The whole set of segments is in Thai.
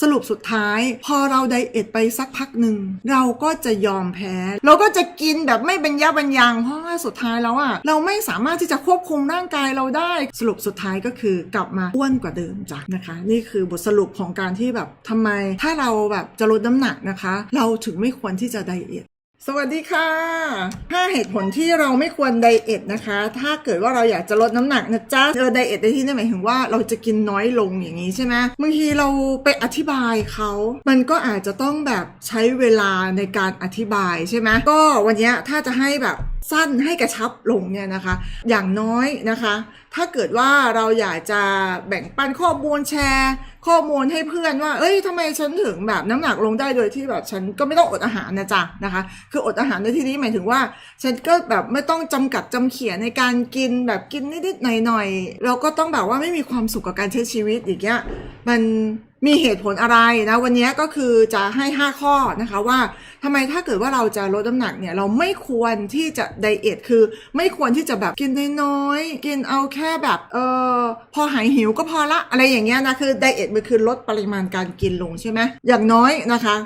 สรุปสุดท้าย พอเราไดเอทไปสักพักหนึ่งเราก็จะยอมแพ้ เราก็จะกินแบบไม่บรรยะบรรยัง เพราะว่าสุดท้ายแล้วอะเราไม่สามารถที่จะควบคุมร่างกายเราได้ สรุปสุดท้ายก็คือกลับมาอ้วนกว่าเดิมจ้ะนะคะ นี่คือบทสรุปของการที่แบบทำไม ถ้าเราแบบจะลดน้ำหนักนะคะ เราถึงไม่ควรที่จะไดเอท สวัสดีค่ะ 5 เหตุผลที่เราไม่ควรไดเอทนะคะ ถ้าเกิดว่าเราอยากจะลดน้ำหนักนะจ๊ะเออไดเอทในที่นี่หมายถึงว่าเราจะกินน้อยลงอย่างนี้ใช่ไหมบางทีเราไปอธิบายเขา มันก็อาจจะต้องแบบใช้เวลาในการอธิบายใช่ไหมก็วันนี้ถ้าจะให้แบบ สั้นให้กระชับลงเนี่ยนะคะ อย่างน้อยนะคะ ถ้าเกิดว่าเราอยากจะแบ่งปันข้อมูลแชร์ ข้อมูลให้เพื่อนว่า เอ้ยทำไมฉันถึงแบบน้ำหนักลงได้โดยที่แบบฉันก็ไม่ต้องอดอาหารนะจ๊ะนะคะ คืออดอาหารในที่นี้หมายถึงว่า ฉันก็แบบไม่ต้องจำกัดจำเขียนในการกินแบบกินนิดๆหน่อยๆเราก็ต้องแบบว่าไม่มีความสุขกับการใช้ชีวิตอย่างเงี้ยมัน มีเหตุผลอะไรนะวันนี้ก็คือจะให้ 5 ข้อนะคะว่าทำไมถ้าเกิดว่าเราจะลดน้ำหนักเนี่ยเราไม่ควรที่จะไดเอทคือ ไม่ควรที่จะแบบกินน้อยๆกินเอาแค่แบบเออพอหายหิวก็พอละอะไรอย่างเงี้ยนะคือไดเอทมันคือลดปริมาณการกินลงใช่ไหมอย่างน้อยนะคะ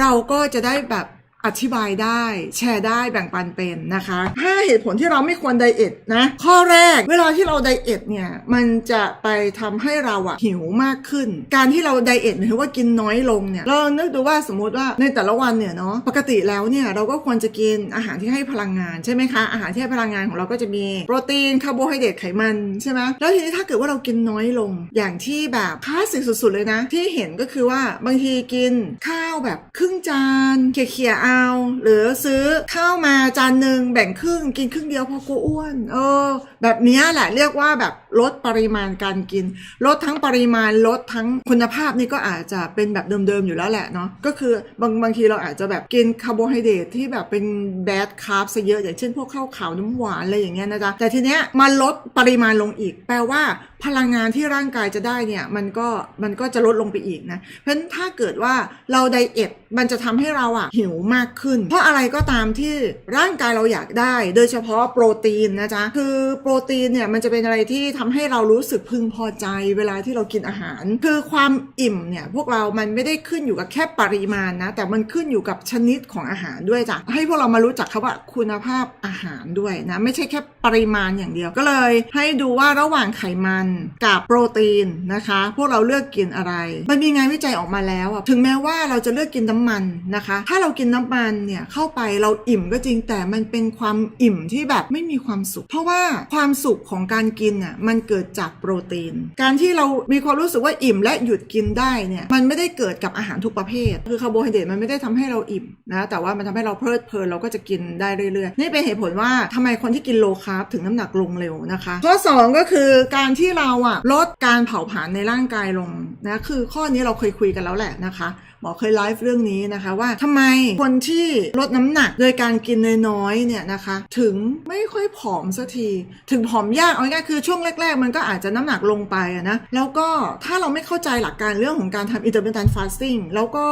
เราก็จะได้แบบ อธิบายได้แชร์ได้แบ่งปันเป็นนะคะ5เหตุผลที่เราไม่ควรไดเอทนะ ข้อแรกเวลาที่เราไดเอทเนี่ย มันจะไปทำให้เราอะหิวมากขึ้น การที่เราไดเอทหมายถึงว่ากินน้อยลงเนี่ยเรานึกดูว่าสมมติว่าในแต่ละวันเนี่ยเนาะปกติแล้วเนี่ยเราก็ควรจะกินอาหารที่ให้พลังงานใช่ไหมคะอาหารที่ให้พลังงานของเราก็จะมีโปรตีนคาร์โบไฮเดรตไขมันใช่ไหมแล้วทีนี้ถ้าเกิดว่าเรากินน้อยลง อย่างที่แบบคลาสสิกสุด ๆ เลยนะ ที่เห็นก็คือว่าบางทีกินข้าวแบบครึ่งจานเขี่ยๆเอา หรือซื้อข้าวมาจานหนึ่งแบ่งครึ่งกินครึ่งเดียวพอกลัวอ้วน เออ แบบนี้แหละเรียกว่าแบบลดปริมาณการกิน ลดทั้งปริมาณลดทั้งคุณภาพนี่ก็อาจจะเป็นแบบเดิมๆอยู่แล้วแหละเนาะก็คือบางบางทีเราอาจจะแบบกินคาร์โบไฮเดรตที่แบบเป็นแบดคาร์บซะเยอะอย่างเช่นพวกข้าวขาวน้ำหวานอะไรอย่างเงี้ยนะจ๊ะแต่ทีเนี้ยมาลดปริมาณลงอีก แปลว่าพลังงานที่ร่างกายจะได้เนี่ยมันก็มันก็จะลดลงไปอีกนะเพราะฉะนั้นถ้าเกิดว่าเราไดเอทมันจะทำให้เราอะหิวมากขึ้น เพราะอะไรก็ตามที่ร่างกายเราอยากได้ โดยเฉพาะโปรตีนนะจ๊ะ คือโปรตีนเนี่ยมันจะเป็นอะไรที่ทำให้เรารู้สึกพึงพอใจ เวลาที่เรากินอาหาร คือความอิ่มเนี่ยพวกเรามันไม่ได้ขึ้นอยู่กับแค่ปริมาณนะ แต่มันขึ้นอยู่กับชนิดของอาหารด้วยจ้ะ ให้พวกเรามารู้จักคำว่าคุณภาพอาหารด้วยนะ ไม่ใช่แค่ปริมาณอย่างเดียว ก็เลย ให้ดูว่าระหว่างไขมันกับโปรตีนนะคะ พวกเราเลือกกินอะไร มันมีงานวิจัยออกมาแล้วอะถึงแม้ว่าเราจะเลือกกินน้ำมันนะคะ ถ้าเรากินน้ำมันเนี่ยเข้าไปเราอิ่มก็จริงแต่มันเป็นความอิ่มที่แบบไม่มีความสุข เพราะว่าความสุขของการกินอะมันเกิดจากโปรตีน การที่เรามีความรู้สึกว่าอิ่มและหยุดกินได้เนี่ยมันไม่ได้เกิดกับอาหารทุกประเภท คือคาร์โบไฮเดรตมันไม่ได้ทำให้เราอิ่มนะแต่ว่ามันทำให้เราเพลิดเพลินเราก็จะกินได้เรื่อยๆ นี่เป็นเหตุผลว่าทำไมคนที่กินโลคาร์บถึงน้ำหนักลงเร็วนะคะ ข้อสองก็คือการที่เราอะลดการเผาผลาญในร่างกายลงนะคือข้อนี้เราเคยคุยกันแล้วแหละนะคะ หมอเคยไลฟ์เรื่องนี้นะคะว่าทำไมคนที่ลดน้ำหนักโดยการกินน้อยๆเนี่ยนะคะ ถึงไม่ค่อยผอมสักที ถึงผอมยากเอาง่ายคือช่วงแรก ๆ มันก็อาจจะน้ำหนักลงไปอะนะแล้วก็ถ้าเราไม่เข้าใจหลักการเรื่องของการทำ intermittent fasting แล้วก็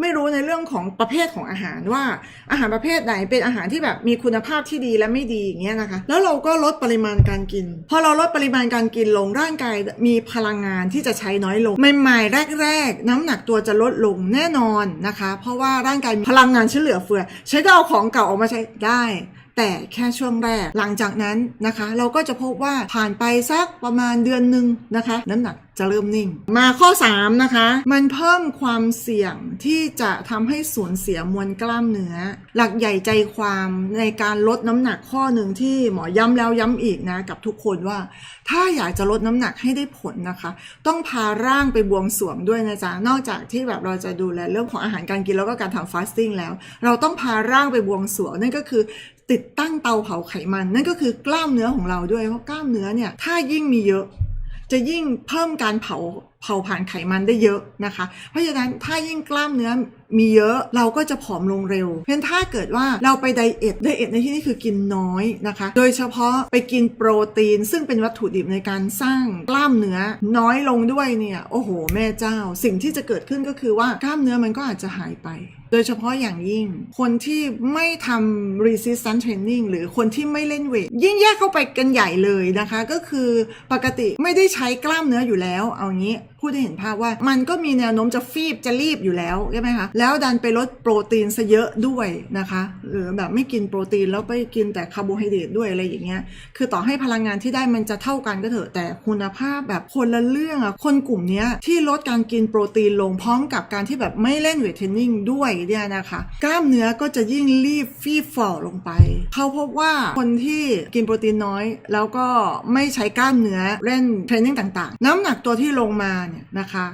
ไม่รู้ในเรื่องของประเภทของอาหารว่าอาหารประเภทไหนเป็นอาหารที่แบบมีคุณภาพที่ดีและไม่ดีอย่างเงี้ยนะคะ แล้วเราก็ลดปริมาณการกิน พอเราลดปริมาณการกินลงร่างกายมีพลังงานที่จะใช้น้อยลงใหม่ๆแรก ๆ น้ำหนักตัวจะลดลงแน่นอนนะคะ เพราะว่าร่างกายมีพลังงานชิ้นเหลือเฟือ ใช้ก็เอาของเก่าออกมาใช้ได้ แต่แค่ช่วงแรก หลังจากนั้นนะคะ เราก็จะพบว่าผ่านไปสักประมาณเดือนหนึ่งนะคะ น้ำหนักจะเริ่มนิ่ง มาข้อ 3 นะคะ มันเพิ่มความเสี่ยงที่จะทำให้สูญเสียมวลกล้ามเนื้อ หลักใหญ่ใจความในการลดน้ำหนักข้อหนึ่งที่หมอย้ำแล้วย้ำอีกนะกับทุกคนว่า ถ้าอยากจะลดน้ำหนักให้ได้ผลนะคะ ต้องพาร่างไปบวงสรวงด้วยนะจ๊ะ นอกจากที่แบบเราจะดูแลเรื่องของอาหารการกินแล้วก็การทำฟาสติ้งแล้ว เราต้องพาร่างไปบวงสรวงนั่นก็คือ ติดตั้งเตาเผาไขมัน นั่นก็คือกล้ามเนื้อของเราด้วยเพราะกล้ามเนื้อเนี่ยถ้ายิ่งมีเยอะ จะยิ่งเพิ่มการเผาเผาผลาญไขมันได้เยอะนะคะ เพราะฉะนั้นถ้ายิ่งกล้ามเนื้อมีเยอะเราก็จะผอมลงเร็ว เพราะฉะนั้นถ้าเกิดว่าเราไปไดเอทไดเอทในที่นี้คือกินน้อยนะคะ โดยเฉพาะไปกินโปรตีน ซึ่งเป็นวัตถุดิบในการสร้างกล้ามเนื้อน้อยลงด้วยเนี่ยโอ้โห แม่เจ้า สิ่งที่จะเกิดขึ้นก็คือว่ากล้ามเนื้อมันก็อาจจะหายไป ดยเฉพาะอย่างยิ่ง คนที่ไม่ทำ resistance training หรือคนที่ไม่เล่นเวทยิ่งแยกเข้าไปกันใหญ่เลยนะคะ ก็คือปกติไม่ได้ใช้กล้ามเนื้ออยู่แล้ว เอางี้ พูดให้เห็นภาพว่า มันก็มีแนวโน้มจะฟีบจะรีบอยู่แล้วใช่ไหมคะแล้วดันไปลดโปรตีนซะเยอะด้วยนะคะหรือแบบไม่กินโปรตีนแล้วไปกินแต่คาร์โบไฮเดรตด้วยอะไรอย่างเงี้ยคือต่อให้พลังงานที่ได้มันจะเท่ากันก็เถอะแต่คุณภาพแบบคนละเรื่องอะคนกลุ่มนี้ที่ลดการกินโปรตีนลงพร้อมกับการที่แบบไม่เล่นเวทเทรนนิ่งด้วยเนี่ยนะคะกล้ามเนื้อก็จะยิ่งรีบฟีบฝ่อลงไป เขาพบว่าคนที่กินโปรตีนน้อย แล้วก็ไม่ใช้กล้ามเนื้อเล่นเทรนนิ่งต่างๆ น้ำหนักตัวที่ลงมาเนี่ยนะคะ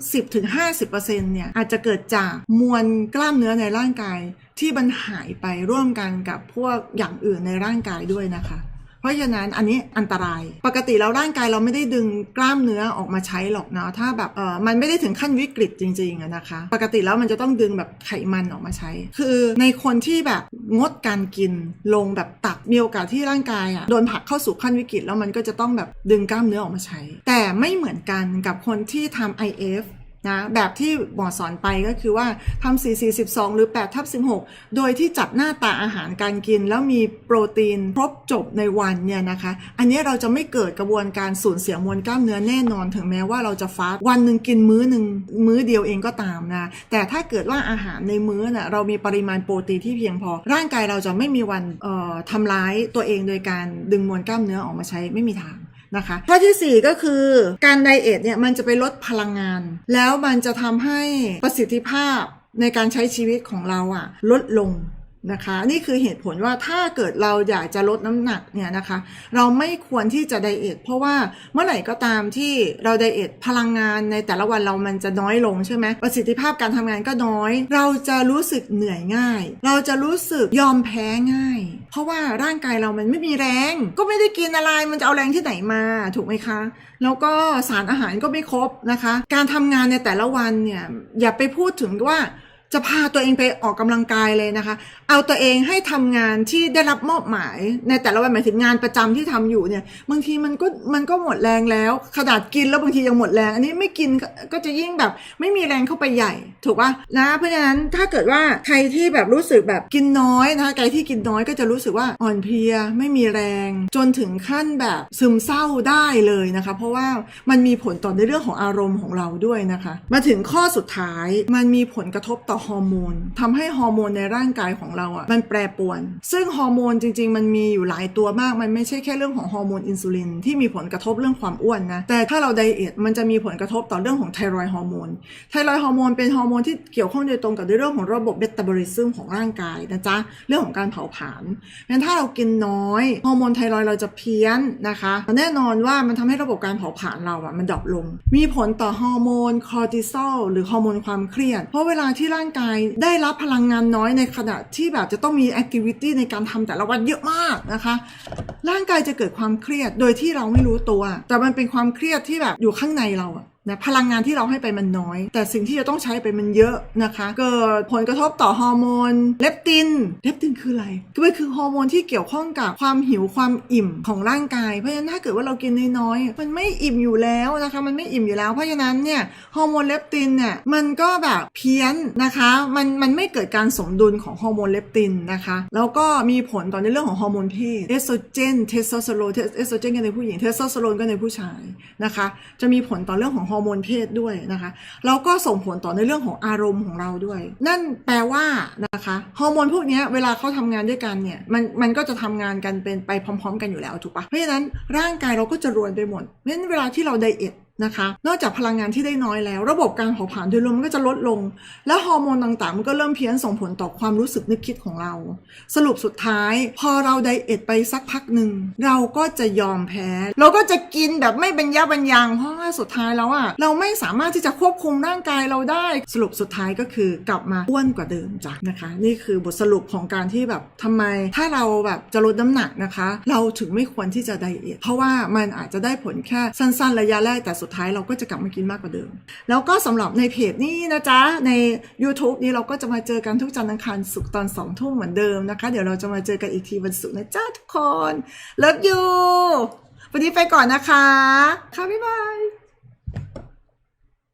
30-50%เนี่ยอาจจะเกิดจากมวลกล้ามเนื้อในร่างกายที่มันหายไปร่วมกันกับพวกอย่างอื่นในร่างกายด้วยนะคะ เพราะฉะนั้นอันนี้อันตราย ปกติแล้วร่างกายเราไม่ได้ดึงกล้ามเนื้อออกมาใช้หรอกเนาะถ้าแบบเออมันไม่ได้ถึงขั้นวิกฤตจริงๆนะคะ ปกติแล้วมันจะต้องดึงแบบไขมันออกมาใช้ คือในคนที่แบบงดการกินลงแบบตับมีโอกาสที่ร่างกายอะโดนผลักเข้าสู่ขั้นวิกฤตแล้วมันก็จะต้องแบบดึงกล้ามเนื้อออกมาใช้ แต่ไม่เหมือนกันกับคนที่ทำ IF นะแบบที่หมอสอนไปก็คือว่าทำ4 4 12 หรือ8ทับ16 โดยที่จัดหน้าตาอาหารการกิน แล้วมีโปรตีนครบจบในวันเนี่ยนะคะ อันนี้เราจะไม่เกิดกระบวนการสูญเสียมวลกล้ามเนื้อแน่นอน ถึงแม้ว่าเราจะฟาสต์วันหนึ่งกินมื้อหนึ่งมื้อเดียวเองก็ตามนะแต่ถ้าเกิดว่าอาหารในมื้อน่ะเรามีปริมาณโปรตีนที่เพียงพอ ร่างกายเราจะไม่มีวันเอ่อทำร้ายตัวเองโดยการดึงมวลกล้ามเนื้อออกมาใช้ไม่มีทาง นะคะข้อที่ 4 ก็คือการไดเอทเนี่ยมันจะไปลดพลังงาน แล้วมันจะทำให้ประสิทธิภาพในการใช้ชีวิตของเราอะลดลง นะคะนี่คือเหตุผลว่าถ้าเกิดเราอยากจะลดน้ำหนักเนี่ยนะคะ เราไม่ควรที่จะไดเอทเพราะว่าเมื่อไหร่ก็ตามที่เราไดเอทพลังงานในแต่ละวันเรามันจะน้อยลงใช่ไหมประสิทธิภาพการทำงานก็น้อย เราจะรู้สึกเหนื่อยง่าย เราจะรู้สึกยอมแพ้ง่าย เพราะว่าร่างกายเรามันไม่มีแรง ก็ไม่ได้กินอะไรมันจะเอาแรงที่ไหนมาถูกไหมคะ แล้วก็สารอาหารก็ไม่ครบนะคะ การทำงานในแต่ละวันเนี่ยอย่าไปพูดถึงว่า จะพาตัวเองไปออกกำลังกายเลยนะคะ เอาตัวเองให้ทำงานที่ได้รับมอบหมายในแต่ละวันหมายถึงงานประจำที่ทำอยู่เนี่ย บางทีมันก็มันก็หมดแรงแล้ว ขนาดกินแล้วบางทียังหมดแรง อันนี้ไม่กินก็จะยิ่งแบบ ไม่มีแรงเข้าไปใหญ่ ถูกป่ะนะ เพราะฉะนั้นถ้าเกิดว่าใครที่แบบรู้สึกแบบกินน้อยนะคะใครที่กินน้อยก็จะรู้สึกว่าอ่อนเพลียไม่มีแรง จนถึงขั้นแบบซึมเศร้าได้เลยนะคะ เพราะว่ามันมีผลต่อในเรื่องของอารมณ์ของเราด้วยนะคะ มาถึงข้อสุดท้ายมันมีผลกระทบต่อฮอร์โมนทำให้ฮอร์โมนในร่างกายของเราอะมันแปรปรวน ซึ่งฮอร์โมนจริง ๆ มันมีอยู่หลายตัวมาก มันไม่ใช่แค่เรื่องของฮอร์โมนอินซูลินที่มีผลกระทบเรื่องความอ้วนนะ แต่ถ้าเราไดเอทมันจะมีผลกระทบต่อเรื่องของไทรอยฮอร์โมน ไทรอยฮอร์โมนเป็นฮอร์โมนที่เกี่ยวข้องโดยตรงกับเรื่องของระบบเบตาบอลิซึมของร่างกายนะจ๊ะ เรื่องของการเผาผลาญงั้นถ้าเรากินน้อยฮอร์โมนไทรอยเราจะเพี้ยนนะคะ แน่นอนว่ามันทำให้ระบบการเผาผลาญเราอะมันดรอปลง มีผลต่อฮอร์โมนคอร์ติซอลหรือฮอร์โมนความเครียด เพราะเวลาที่ร่างกายได้รับพลังงานน้อยในขณะที่แบบจะต้องมีแอคทิวิตี้ในการทำแต่ละวันเยอะมากนะคะ ร่างกายจะเกิดความเครียดโดยที่เราไม่รู้ตัว แต่มันเป็นความเครียดที่แบบอยู่ข้างในเราอะนะพลังงานที่เราให้ไปมันน้อย แต่สิ่งที่จะต้องใช้ไปมันเยอะนะคะ เกิดผลกระทบต่อฮอร์โมนเลปตินเลปตินคืออะไรก็คือฮอร์โมนที่เกี่ยวข้องกับความหิวความอิ่มของร่างกายเพราะฉะนั้นถ้าเกิดว่าเรากินน้อยๆมันไม่อิ่มอยู่แล้วนะคะมันไม่อิ่มอยู่แล้วเพราะฉะนั้นเนี่ยฮอร์โมนเลปตินเนี่ยมันก็แบบเพี้ยนนะคะมันมันไม่เกิดการสมดุลของฮอร์โมนเลปตินนะคะแล้วก็มีผลต่อในเรื่องของฮอร์โมนเพศเอสโตรเจนเทสโทสเตอโรนเอสโตรเจนก็ในผู้หญิงเทสโทสเตอโรนก็ในผู้ชายนะคะจะมีผลต่อเรื่องของฮอร์โมนเพศด้วยนะคะแล้วก็ส่งผลต่อในเรื่องของอารมณ์ของเราด้วย นั่นแปลว่านะคะฮอร์โมนพวกนี้เวลาเขาทำงานด้วยกันเนี่ยมันมันก็จะทำงานกันเป็นไปพร้อม ๆ กันอยู่แล้วถูกปะเพราะฉะนั้นร่างกายเราก็จะรวนไปหมดเพราะฉะนั้นเวลาที่เราไดเอท นะคะ นอกจากพลังงานที่ได้น้อยแล้ว ระบบการเผาผลาญโดยรวมมันก็จะลดลง แล้วฮอร์โมนต่างๆ มันก็เริ่มเพี้ยนส่งผลต่อความรู้สึกนึกคิดของเรา สรุปสุดท้าย พอเราไดเอทไปสักพักหนึ่งเราก็จะยอมแพ้ เราก็จะกินแบบไม่บรรยะบรรยังเพราะว่าสุดท้ายแล้วอะเราไม่สามารถที่จะควบคุมร่างกายเราได้ สรุปสุดท้ายก็คือกลับมาอ้วนกว่าเดิมจ้ะนะคะ นี่คือบทสรุปของการที่แบบทำไม ถ้าเราแบบจะลดน้ำหนักนะคะ เราถึงไม่ควรที่จะไดเอทเพราะว่ามันอาจจะได้ผลแค่สั้นๆ ระยะแรกแต่สุดท้ายเราก็จะกลับมากินมากกว่าเดิม แล้วก็สำหรับในเพจนี้นะจ๊ะ ใน YouTube นี้เราก็จะมาเจอกันทุกจันทร์อังคารศุกร์ตอนสองทุ่มเหมือนเดิมนะคะ เดี๋ยวเราจะมาเจอกันอีกทีวันศุกร์นะจ๊ะทุกคน เลิฟยูวันนี้ไปก่อนนะคะ ค่ะ บ๊ายบาย